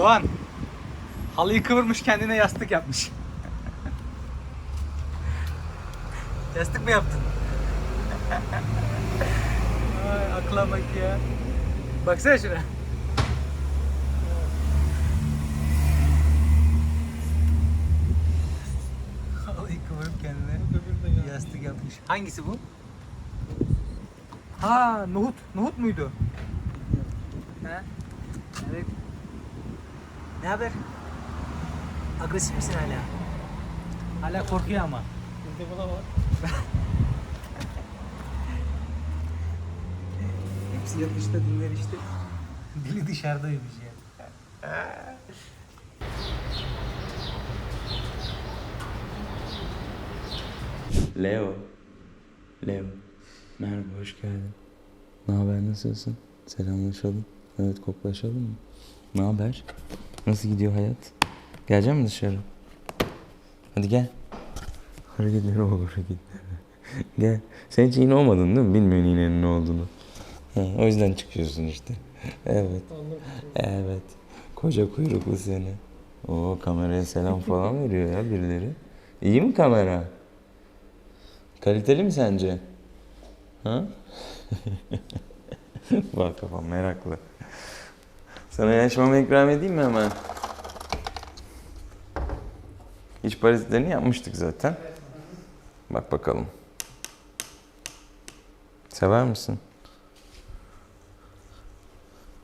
Doğan. Halıyı kıvırmış kendine yastık yapmış. yastık mı yaptın? Ay akla bak ya. Baksana şuna. Halıyı kıvırıp kendine yastık yapmış. Hangisi bu? Ha, nohut. Nohut muydu? Ha? Evet. Ne haber? Agresif misin hala? Hala korkuyor ama. Bizde bu da var. Hepsi yatışta dinler işte. Dili dışarıdaymış ya. Leo. Leo. Merhaba, hoş geldin. Ne haber, nasılsın? Selamlaşalım. Evet, koklaşalım mı? Ne haber? Nasıl gidiyor hayat? Gelecek misin dışarı? Hadi gel. Hareketleri olur hareketleri. gel. Sen hiç iğne olmadın değil mi? Bilmiyorsun iğnenin ne olduğunu. Ha, o yüzden çıkıyorsun işte. Evet. Evet. Koca kuyruklu seni. O kameraya selam falan veriyor ya birileri. İyi mi kamera? Kaliteli mi sence? Ha? Bak kafam meraklı. Sana yaşmamı ikram edeyim mi hemen? İç parazitlerini yapmıştık zaten. Bak bakalım. Sever misin?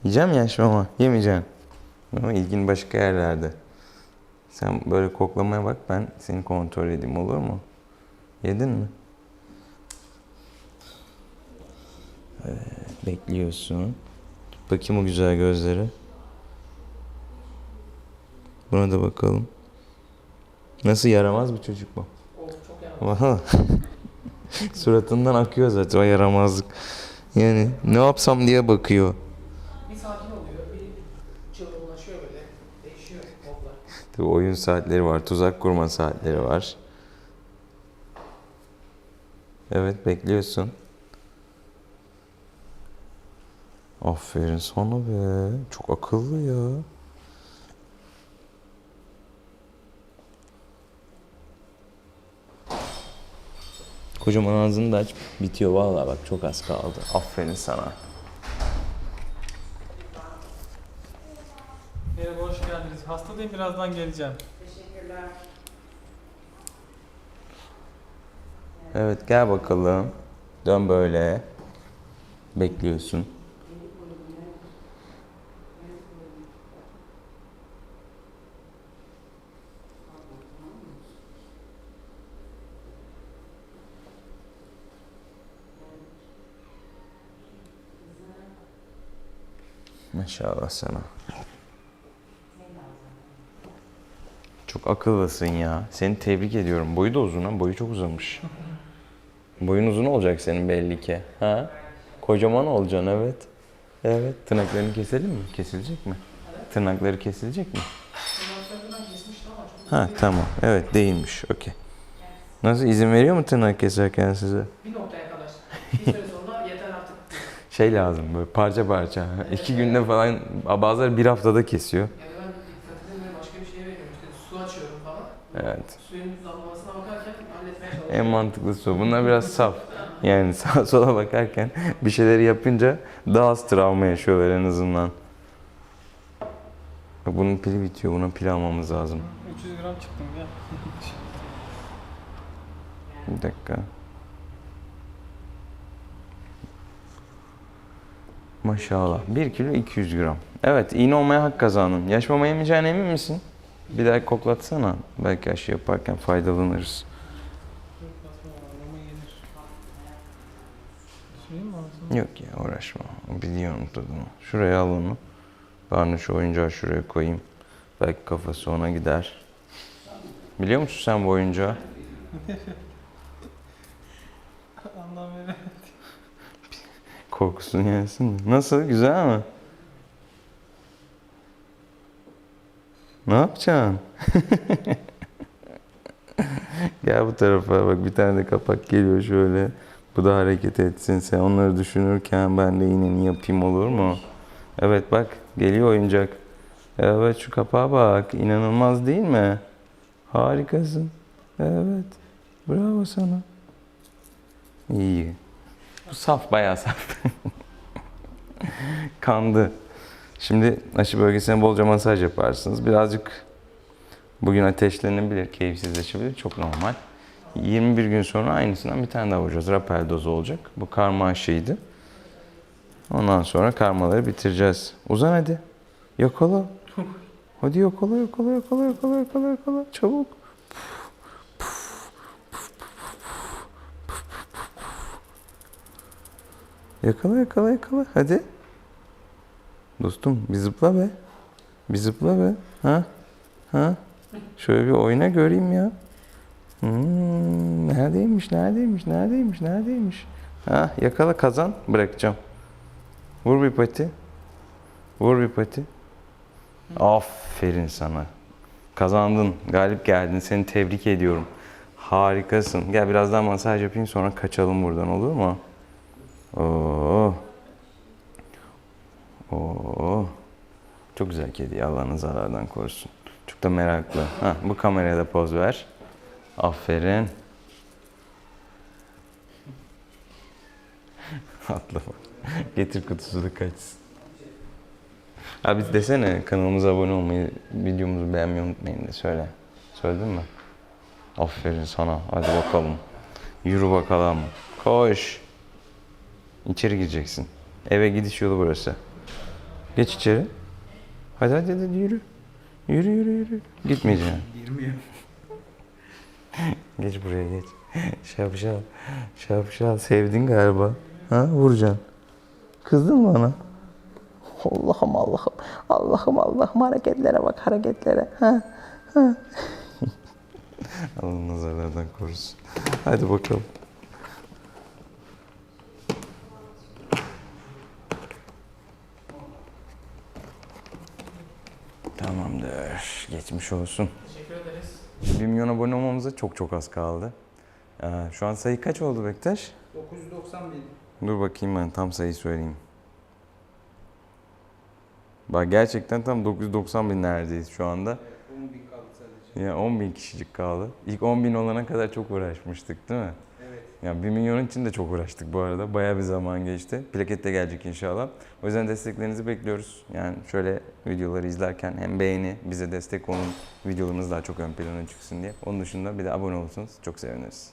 Yiyeceğim yaşmama. Yemeyeceğim. Ama ilgin başka yerlerde. Sen böyle koklamaya bak ben seni kontrol edeyim olur mu? Yedin mi? Evet, bekliyorsun. Bakayım o güzel gözleri. Buna da bakalım. Nasıl yaramaz bir çocuk bu? Valla. Suratından akıyor zaten o yaramazlık. Yani ne yapsam diye bakıyor. Bir sakin oluyor, bir çılgınlaşıyor böyle. Değişiyor. Tabii oyun saatleri var, tuzak kurma saatleri var. Evet, bekliyorsun. Aferin sana be. Çok akıllı ya. Kocaman ağzını da aç. Bitiyor vallahi bak çok az kaldı. Aferin sana. Merhaba, hoş geldiniz. Hastadayım, birazdan geleceğim. Evet gel bakalım. Dön böyle. Bekliyorsun. Maşallah sana. Çok akıllısın ya. Seni tebrik ediyorum. Boyu da uzun ha. Boyu çok uzamış. Boyun uzun olacak senin belli ki. Ha? Kocaman olacaksın evet. Evet. Tırnaklarını keselim mi? Kesilecek mi? Tırnakları kesilecek mi? Ha tamam. Evet değilmiş. Okey. Nasıl izin veriyor mu tırnak keserken size? Bir noktaya kadar. Bir Şey lazım böyle parça parça. İki günde falan bazıları bir haftada kesiyor. Yani ben dikkatimi başka bir şeye veriyorum. İşte su açıyorum falan. Evet. Suyun damlamasına bakarken halletmeye çalışıyorum. En mantıklısı o. Bunlar biraz saf. Yani sağa sola bakarken bir şeyleri yapınca daha az travma yaşıyorlar en azından. Bunun pili bitiyor. Buna pil almamız lazım. 300 gram çıktım ya. Bir dakika. Maşallah. 1 kilo 200 gram. Evet iğne olmaya hak kazandın. Yaş mama yemeyeceğine emin misin? Bir daha koklatsana. Belki aşı yaparken faydalanırız. Yok ya uğraşma. Biliyorum tadını. Şuraya al onu. Ben şu oyuncağı şuraya koyayım. Belki kafası ona gider. Biliyor musun sen bu oyuncağı? Anlam yensin mi? Nasıl? Güzel mi? Ne yapacaksın? Gel bu tarafa bak bir tane de kapak geliyor şöyle. Bu da hareket etsin. Sen onları düşünürken ben de iğneni yapayım olur mu? Evet bak geliyor oyuncak. Evet şu kapağa bak. İnanılmaz değil mi? Harikasın. Evet. Bravo sana. İyi. Bu saf bayağı saf. Kandı. Şimdi aşı bölgesine bolca masaj yaparsınız. Birazcık bugün ateşlenebilir, keyifsizleşebilir. Çok normal. 21 gün sonra aynısından bir tane daha vuracağız. Rapel dozu olacak. Bu karma aşıydı. Ondan sonra karmaları bitireceğiz. Uzan hadi. Yakala. Hadi yakala, yakala, yakala, yakala, yakala, yakala. Çabuk. Yakala, yakala, yakala. Hadi. Dostum bir zıpla be. Bir zıpla be. Ha? Ha? Şöyle bir oyna göreyim ya. Hmm, neredeymiş, neredeymiş, neredeymiş, neredeymiş? Ha, yakala kazan, bırakacağım. Vur bir pati. Vur bir pati. Aferin sana. Kazandın, galip geldin. Seni tebrik ediyorum. Harikasın. Gel biraz daha masaj yapayım sonra kaçalım buradan olur mu? Oo. Oo. Çok güzel kedi. Allah'ını zarardan korusun. Çok da meraklı. Ha, bu kameraya da poz ver. Aferin. Atla. Getir kutusu da kaçsın. Abi desene kanalımıza abone olmayı, videomuzu beğenmeyi unutmayın de söyle. Söyledin mi? Aferin sana. Hadi bakalım. Yürü bakalım. Koş. İçeri gireceksin. Eve gidiş yolu burası. Geç içeri. Hadi hadi hadi yürü. Yürü yürü yürü. Gitmeyeceksin. Girmiyor. Geç buraya geç. Şapşal. Şapşal. Sevdin galiba. Ha vuracaksın. Kızdın mı bana? Allah'ım Allah'ım. Allah'ım Allah'ım hareketlere bak hareketlere. Ha? Ha? Allah nazarlardan korusun. Hadi bakalım. Geçmiş olsun. Teşekkür ederiz. 1 milyon abone olmamıza çok çok az kaldı. Ee, şu an sayı kaç oldu Bektaş? 990 bin. Dur bakayım ben tam sayı söyleyeyim. Bak gerçekten tam 990 bin neredeyiz şu anda. 10 bin kaldı sadece. Ya 10 bin kişicik kaldı. İlk 10 bin olana kadar çok uğraşmıştık değil mi? Evet. Ya 1 milyonun için de çok uğraştık bu arada. Bayağı bir zaman geçti. Plaket de gelecek inşallah. O yüzden desteklerinizi bekliyoruz. Yani şöyle videoları izlerken hem beğeni, bize destek olun, videolarımız daha çok ön plana çıksın diye. Onun dışında bir de abone olursanız çok seviniriz.